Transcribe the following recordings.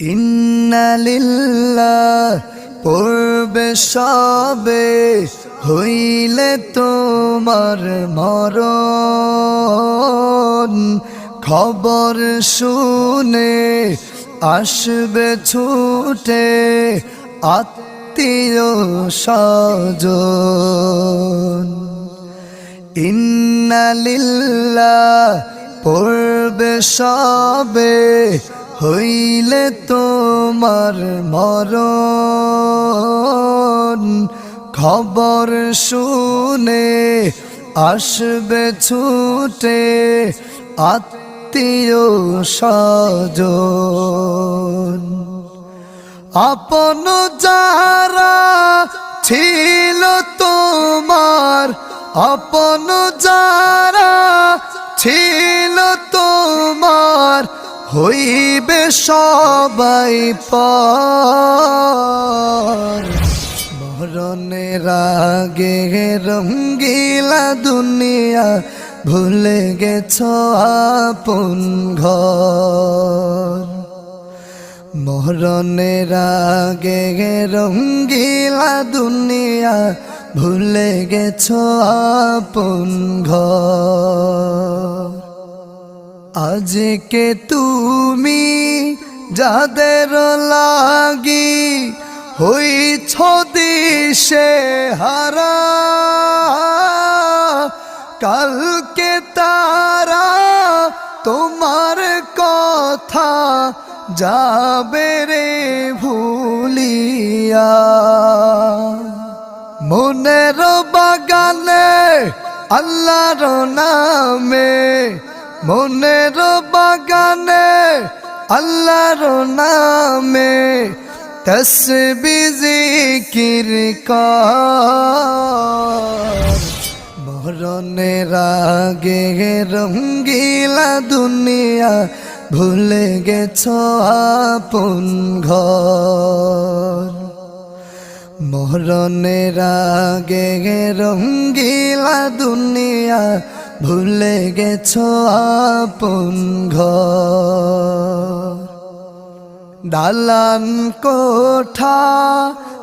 ইন্নালিল্লাহ, পড়বে সবে, হইলে তোমার মরণ। খবর শুনে আসবে ছুটে আত্মীয় স্বজন। ইন্নালিল্লাহ, পড়বে সবে হইলে তোমার মরণ। খবর শুনে আসবে ছুটে আত্মীয় স্বজন। আপন যারা ছিল তোমার, আপন যারা ছিল তোমার হইবে সবাই পর। আগে রঙ্গিলা দুনিয়া ভুলে গেছ আপন ঘর। মরণের আগে রঙ্গিলা দুনিয়া ভুলে গেছ আপন ঘর। আজকে তুমি যাদের লাগি হইছ দিশে হারা, কালকে তারা তোমার কথা যাবে রে ভুলিয়া। মনের বাগানে আল্লাহর নামে মনের বাগানে আল্লাহর নামে তসবি জিকির কর। মরণের আগে রঙ্গিলা দুনিয়া ভুলে গেছ আপন ঘর। মরণের আগে রঙ্গিলা দুনিয়া ভুলে গেছ আপন ঘর। দালান কোঠা,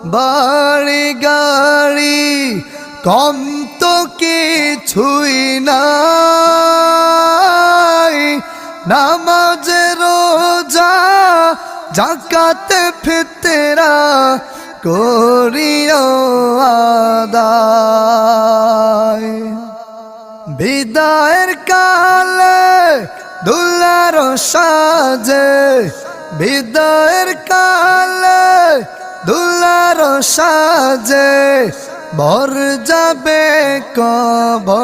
বাড়ি গাড়ি, কম তো কিছুই নাই। নামাজ রোজা, জাকাতে ফিতরা করিও বিদায়ের কালে দুলার সাজে বিদায়ের কালে দুলার সাজে বর যাবে কবর।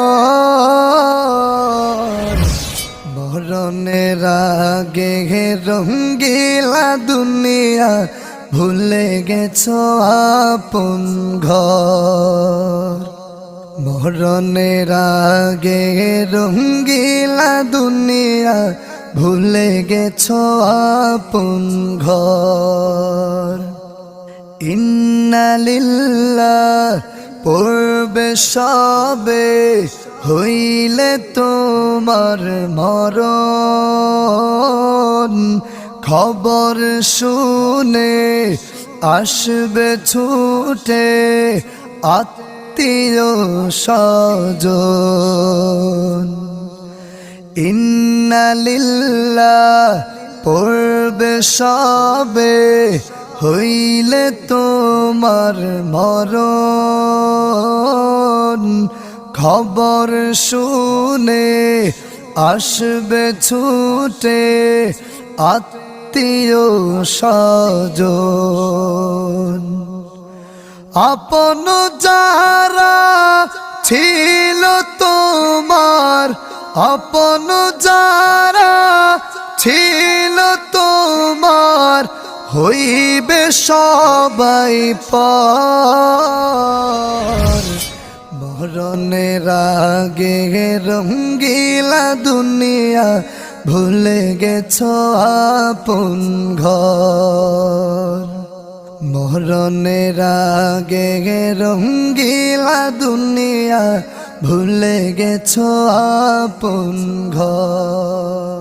মরণের আগে রঙ্গিলা দুনিয়া ভুলে গেছ আপন ঘর। মরণের আগে রঙ্গিলা দুনিয়া ভুলে গেছ আপন ঘর। ইন্নালিল্লাহ পড়বে সবে, হইলে তোমার মরণ। খবর শুনে আসবে ছুটে আত্মীয় স্বজন ইন্নালিল্লাহ পড়বে সবে হইলে তোমার মরণ। খবর শুনে আসবে ছুটে আত্মীয় স্বজন। আপন যারা ছিল তোমার, আপন যারা ছিল তোমার, হইবে সবাই পর। মরণের আগে রঙ্গিলা দুনিয়া, ভুলে গেছ আপন ঘর। মরণের আগে রঙ্গিলা দুনিয়া ভুলে গেছো আপন ঘর।